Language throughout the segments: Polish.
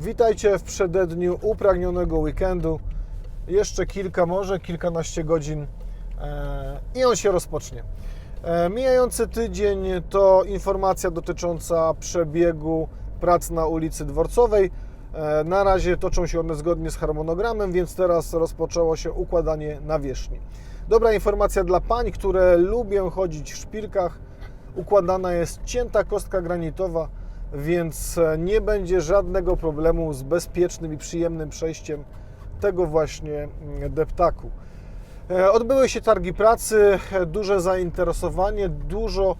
Witajcie w przededniu upragnionego weekendu. Jeszcze kilka, może kilkanaście godzin e, i on się rozpocznie. E, mijający tydzień to informacja dotycząca przebiegu prac na ulicy Dworcowej. E, na razie toczą się one zgodnie z harmonogramem, więc teraz rozpoczęło się układanie nawierzchni. Dobra informacja dla pań, które lubią chodzić w szpilkach. Układana jest cięta kostka granitowa, więc e, nie będzie żadnego problemu z bezpiecznym i przyjemnym przejściem tego właśnie mm, deptaku. E, Odbyły się targi pracy, e, duże zainteresowanie, dużo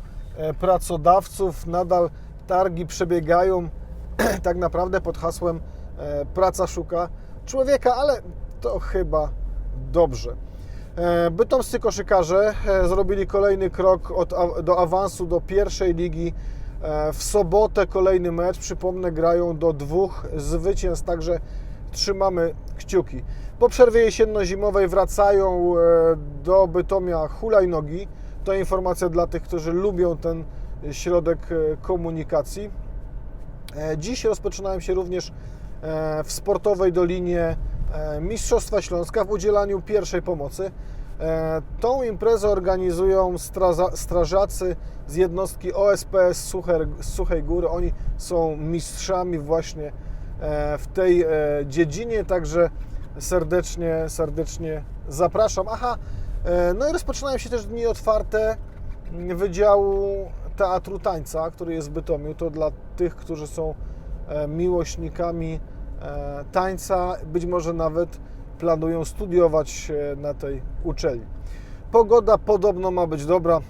pracodawców. Nadal targi przebiegają tak naprawdę pod hasłem praca szuka człowieka, ale to chyba dobrze. Bytomscy koszykarze zrobili kolejny krok od, do awansu do pierwszej ligi. E, W sobotę kolejny mecz, przypomnę, grają do dwóch zwycięstw, także trzymamy kciuki. Po przerwie jesienno-zimowej wracają e, do Bytomia hulajnogi. To informacja dla tych, którzy lubią ten środek e, komunikacji. Dziś rozpoczynają się również w Sportowej Dolinie Mistrzostwa Śląska w udzielaniu pierwszej pomocy. E, Tą imprezę organizują straza- strażacy z jednostki OSP z z Suchej Góry. Oni są mistrzami właśnie e, w tej e, dziedzinie, także serdecznie, serdecznie zapraszam. Aha, no i rozpoczynają się też dni otwarte Wydziału Teatru Tańca, który jest w Bytomiu. To dla tych, którzy są miłośnikami tańca, być może nawet planują studiować e, na tej uczelni. Pogoda podobno ma być dobra,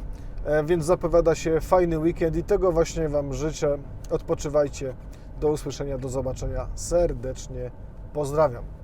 e, więc zapowiada się fajny weekend i tego właśnie Wam życzę. Odpoczywajcie. Do usłyszenia, do zobaczenia. Serdecznie pozdrawiam.